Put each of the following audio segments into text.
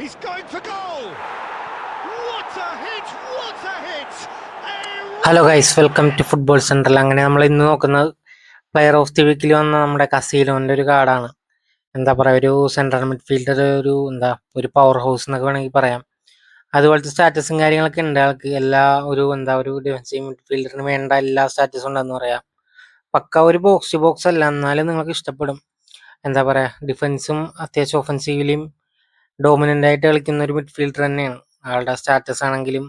He's going for goal. What a hit! What a hit! Hello guys welcome to football central അങ്ങനെ നമ്മൾ ഇന്ന് നോക്കുന്നത് player of the വീക്കിൽ വന്ന നമ്മുടെ കസീലോന്റെ ഒരു കാർഡാണ്. എന്താ പറയുക ഒരു സെൻട്രൽ മിഡ്ഫീൽഡർ ഒരു എന്താ ഒരു പവർ ഹൗസ് എന്നൊക്കെ വേണമെങ്കിൽ പറയാം. അതുപോലത്തെ സ്റ്റാറ്റസും കാര്യങ്ങളൊക്കെ ഉണ്ട്. ആൾക്ക് എല്ലാ ഒരു എന്താ ഒരു ഡിഫൻസീവ് മിഡ്ഫീൽഡറിന് വേണ്ട എല്ലാ സ്റ്റാറ്റസും ഉണ്ടെന്ന് പറയാം. പക്ക ഒരു ബോക്സ് ബോക്സ് അല്ല. എന്നാലും നിങ്ങൾക്ക് ഇഷ്ടപ്പെടും. എന്താ പറയുക ഡിഫൻസും അത്യാവശ്യം ഒഫൻസീവിലും ഡോമിനന്റ് ആയിട്ട് കളിക്കുന്ന ഒരു മിഡ്ഫീൽഡർ തന്നെയാണ്. ആളുടെ സ്റ്റാറ്റസ് ആണെങ്കിലും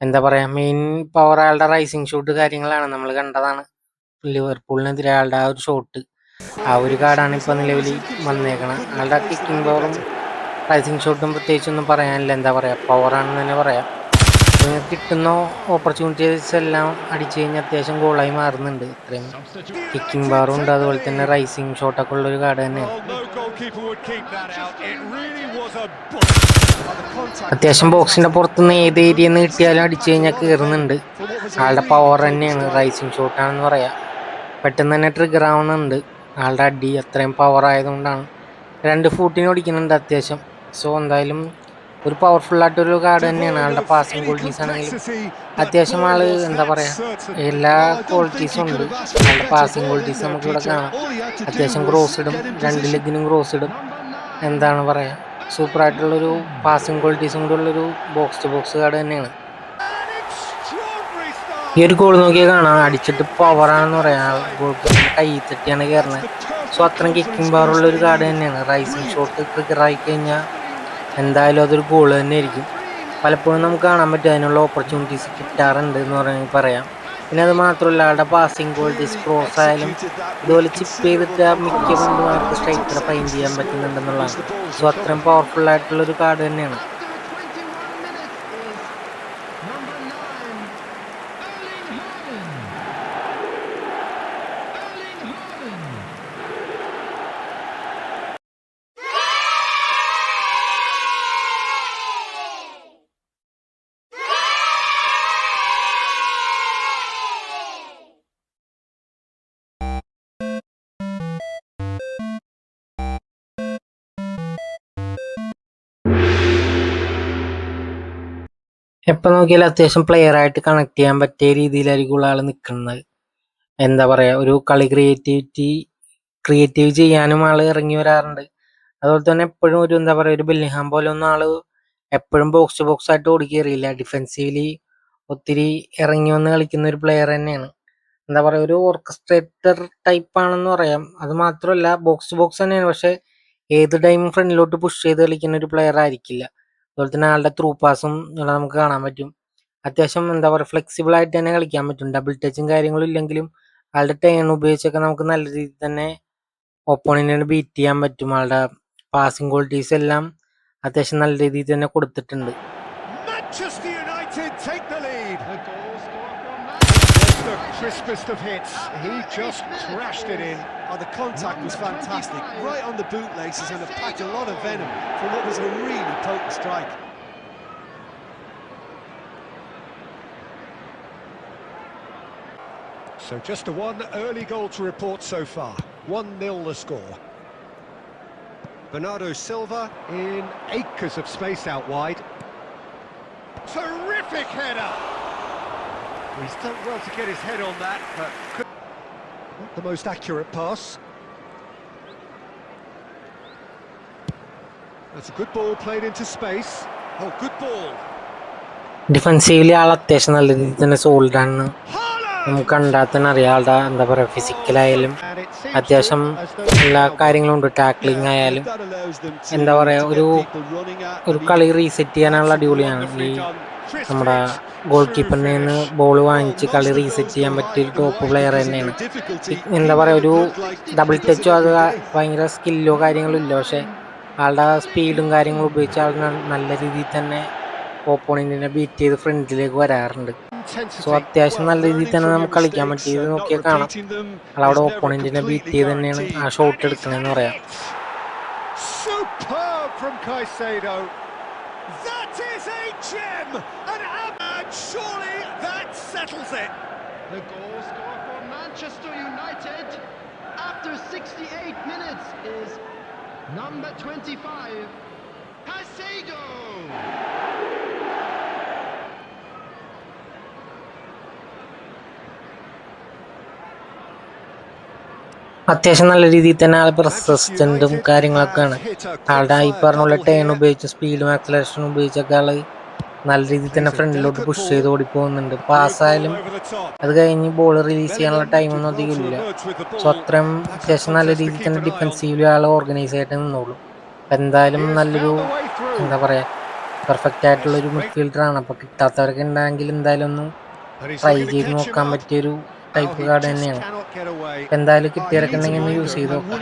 എന്താ പറയുക മെയിൻ പവർ ആളുടെ റൈസിങ് ഷോട്ട് കാര്യങ്ങളാണ് നമ്മൾ കണ്ടതാണ്. ലിവർപൂളിനെതിരെ ആളുടെ ആ ഒരു ഷോട്ട് ആ ഒരു കാർഡാണ് ഇപ്പോൾ നിലവിൽ വന്നേക്കണത് ആളുടെ കിക്കിംഗ് പവറും റൈസിങ് ഷോട്ടും പ്രത്യേകിച്ചൊന്നും പറയാനില്ല. എന്താ പറയുക പവറാണെന്ന് തന്നെ പറയാം. കിട്ടുന്ന ഓപ്പർച്യൂണിറ്റീസ് എല്ലാം അടിച്ചു കഴിഞ്ഞാൽ അത്യാവശ്യം ഗോളായി മാറുന്നുണ്ട്. ഇത്രയും കിക്കിംഗ് പവറും ഉണ്ട്. അതുപോലെ തന്നെ റൈസിങ് ഷോട്ടൊക്കെ ഉള്ള ഒരു കാർഡ് തന്നെയാണ്. Well, goalkeeper would keep that out. It really was a bullet. But the contact അത്യാവശ്യം ബോക്സിന്റെ പുറത്തുനിന്ന് ഏത് ഏരിയ നിന്ന് കിട്ടിയാലും അടിച്ചു കഴിഞ്ഞാൽ കയറുന്നുണ്ട് ആളുടെ പവർ തന്നെയാണ്. റൈസിങ് ഷോട്ടാണെന്ന് പറയാം പെട്ടെന്ന് തന്നെ ട്രിഗർ ആവുന്നുണ്ട് ആളുടെ അടി അത്രയും പവർ ആയതുകൊണ്ടാണ് രണ്ട് ഫൂട്ടിന് ഓടിക്കുന്നുണ്ട് അത്യാവശ്യം സോ എന്തായാലും ഒരു പവർഫുൾ ആയിട്ടൊരു കാർഡ് തന്നെയാണ്. ആളുടെ പാസിംഗ് ക്വാളിറ്റീസ് ആണെങ്കിലും അത്യാവശ്യം ആൾ എന്താ പറയാ എല്ലാ ക്വാളിറ്റീസും ഉണ്ട്. ആളുടെ പാസിംഗ് ക്വാളിറ്റീസ് നമുക്ക് ഇവിടെ കാണാം. അത്യാവശ്യം ക്രോസ് ഇടും. രണ്ട് ലെഗിനും ക്രോസ് ഇടും. എന്താണ് പറയാ സൂപ്പർ ആയിട്ടുള്ളൊരു പാസിംഗ് ക്വാളിറ്റീസും കൂടെ ഉള്ളൊരു ബോക്സ് ടു ബോക്സ് കാർഡ് തന്നെയാണ്. ഈ ഒരു ഗോൾ നോക്കിയാൽ കാണാം. അടിച്ചിട്ട് പവറാണെന്ന് പറയാം. ഗോൾ കൈ തട്ടിയാണ് കയറുന്നത് സോ അത്രയും കിക്കിംഗ് പവർ ഉള്ള ഒരു കാർഡ് തന്നെയാണ് റൈസിംഗ് ഷോട്ട് ആയി കഴിഞ്ഞാൽ എന്തായാലും അതൊരു ഗോൾ തന്നെ ആയിരിക്കും. പലപ്പോഴും നമുക്ക് കാണാൻ പറ്റും അതിനുള്ള ഓപ്പർച്യൂണിറ്റീസ് കിട്ടാറുണ്ട് എന്ന് പറയുന്നത് പറയാം. പിന്നെ അത് മാത്രമല്ല ആളുടെ പാസിംഗ് ക്വാളിറ്റീസ് ക്രോസ് ആയാലും ഇതുപോലെ ചിപ്പ് ചെയ്തിട്ട് മിക്ക പന്തുമാർക്ക് സ്ട്രൈക്കറെ ഫൈൻ ചെയ്യാൻ പറ്റുന്നുണ്ടെന്നുള്ളതാണ്. സോ അത്രയും പവർഫുൾ ആയിട്ടുള്ള ഒരു കാർഡ് തന്നെയാണ്. എപ്പോൾ നോക്കിയാലും അത്യാവശ്യം പ്ലെയർ ആയിട്ട് കണക്ട് ചെയ്യാൻ പറ്റിയ രീതിയിലായിരിക്കും ആൾ നിൽക്കുന്നത് എന്താ പറയുക ഒരു കളി ക്രിയേറ്റിവിറ്റി ക്രിയേറ്റീവ് ചെയ്യാനും ആൾ ഇറങ്ങി വരാറുണ്ട്. അതുപോലെ തന്നെ എപ്പോഴും ഒരു എന്താ പറയുക ഒരു ബെല്ലിഹാം പോലെ ഒന്നും ആൾ എപ്പോഴും ബോക്സ് ബോക്സ് ആയിട്ട് ഓടിക്കേറിയില്ല. ഡിഫെൻസീവ്ലി ഒത്തിരി ഇറങ്ങി വന്ന് കളിക്കുന്ന ഒരു പ്ലെയർ തന്നെയാണ്. എന്താ പറയുക ഒരു ഓർക്കസ്ട്രേറ്റർ ടൈപ്പ് ആണെന്ന് പറയാം. അത് മാത്രമല്ല ബോക്സ് ബോക്സ് തന്നെയാണ്. പക്ഷെ ഏത് ടൈമും ഫ്രണ്ടിലോട്ട് പുഷ് ചെയ്ത് കളിക്കുന്ന ഒരു പ്ലെയർ ആയിരിക്കില്ല. അതുപോലെ തന്നെ ആളുടെ ത്രൂ പാസും നമുക്ക് കാണാൻ പറ്റും. അത്യാവശ്യം എന്താ പറയുക ഫ്ലെക്സിബിൾ ആയിട്ട് തന്നെ കളിക്കാൻ പറ്റും. ഡബിൾ ടച്ചും കാര്യങ്ങളും ഇല്ലെങ്കിലും ആളുടെ ടേൺ ഉപയോഗിച്ചൊക്കെ നമുക്ക് നല്ല രീതിയിൽ തന്നെ ഒപ്പോണന്റിനെ ബീറ്റ് ചെയ്യാൻ പറ്റും. ആളുടെ പാസിംഗ് ക്വാളിറ്റീസ് എല്ലാം അത്യാവശ്യം നല്ല രീതിയിൽ തന്നെ കൊടുത്തിട്ടുണ്ട്. Crispest of hits. He just crashed it in. Oh, the contact was fantastic, right on the bootlaces, and it packed a lot of venom for what was a really potent strike. So just a one early goal to report so far. 1-0 the score. Bernardo Silva in acres of space out wide. Terrific header! He's done well to get his head on that, but could... not the most accurate pass. That's a good ball played into space. Oh, good ball. Defensively, ആൾ അത്യാവശ്യം നല്ല രീതിയിൽ തന്നെ sold ആണ്! നമുക്ക് കണ്ടാൽ തന്നെ അറിയാം ആളുടെ എന്താ പറയുക ഫിസിക്കലായാലും അത്യാവശ്യം എല്ലാ കാര്യങ്ങളും ഉണ്ട് ടാക്ലിംഗ് ആയാലും എന്താ പറയാ ഒരു ഒരു കളി റീസെറ്റ് ചെയ്യാനുള്ള അടിപൊളിയാണ് ഈ നമ്മുടെ ഗോൾ കീപ്പറിൽ നിന്ന് ബോൾ വാങ്ങിച്ച് കളി റീസെറ്റ് ചെയ്യാൻ പറ്റിയ ഒരു ടോപ്പ് പ്ലെയർ തന്നെയാണ്. എന്താ പറയുക ഒരു ഡബിൾ ടച്ചോ അത് ഭയങ്കര സ്കില്ലോ കാര്യങ്ങളും ഇല്ല. പക്ഷേ ആളുടെ സ്പീഡും കാര്യങ്ങളും ഉപയോഗിച്ച് ആൾ നല്ല രീതിയിൽ തന്നെ ഓപ്പോണന്റിനെ ബീറ്റ് ചെയ്ത് ഫ്രണ്ടിലേക്ക് വരാറുണ്ട്. സോ അത്യാവശ്യം നല്ല രീതിയിൽ തന്നെ നമുക്ക് കളിക്കാൻ പറ്റിയത് നോക്കിയാൽ കാണാം. അവിടെ ഓപ്പോണന്റിനെ ബീറ്റ് ചെയ്ത് തന്നെയാണ് ആ ഷോട്ട് എടുക്കണതെന്ന് പറയാം. That is a gem! An and surely that settles it. The goal scorer for Manchester United after 68 minutes is number 25, Hassan അത്യാവശ്യം നല്ല രീതിയിൽ തന്നെ ആൾ പ്രസിസ്റ്റന്റും കാര്യങ്ങളൊക്കെയാണ്. ആളുടെ ഈ പറഞ്ഞുള്ള ടേൺ ഉപയോഗിച്ച് സ്പീഡും ആക്സലേഷനും ഉപയോഗിച്ചൊക്കെ ആൾ നല്ല രീതിയിൽ തന്നെ ഫ്രണ്ടിലോട്ട് പുഷ് ചെയ്ത് ഓടിപ്പോകുന്നുണ്ട്. പാസ്സായാലും അത് കഴിഞ്ഞ് ബോൾ റിലീസ് ചെയ്യാനുള്ള ടൈമൊന്നും അധികം ഇല്ല. സോ അത്രയും അത്യാവശ്യം നല്ല രീതിയിൽ തന്നെ ഡിഫെൻസീവിൽ ആൾ ഓർഗനൈസ് ആയിട്ട് നിന്നോളൂ. എന്തായാലും നല്ലൊരു എന്താ പറയുക പെർഫെക്റ്റ് ആയിട്ടുള്ള ഒരു മിഡ്ഫീൽഡറാണ് അപ്പോൾ കിട്ടാത്തവരൊക്കെ ഉണ്ടെങ്കിൽ എന്തായാലും ഒന്ന് ട്രൈ ചെയ്ത് നോക്കാൻ പറ്റിയൊരു ടൈപ്പ് കാർഡ് തന്നെയാണ്. എന്തായാലും കിട്ടിയിറക്കുന്നെങ്കിൽ ഉണ്ടെങ്കിൽ യൂസ് ചെയ്ത് നോക്കാം.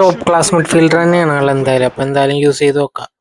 ടോപ്പ് ക്ലാസ് മിഡ്ഫീൽഡർ തന്നെയാണ് ആൾ എന്തായാലും. അപ്പൊ എന്തായാലും യൂസ് ചെയ്ത് നോക്കാം.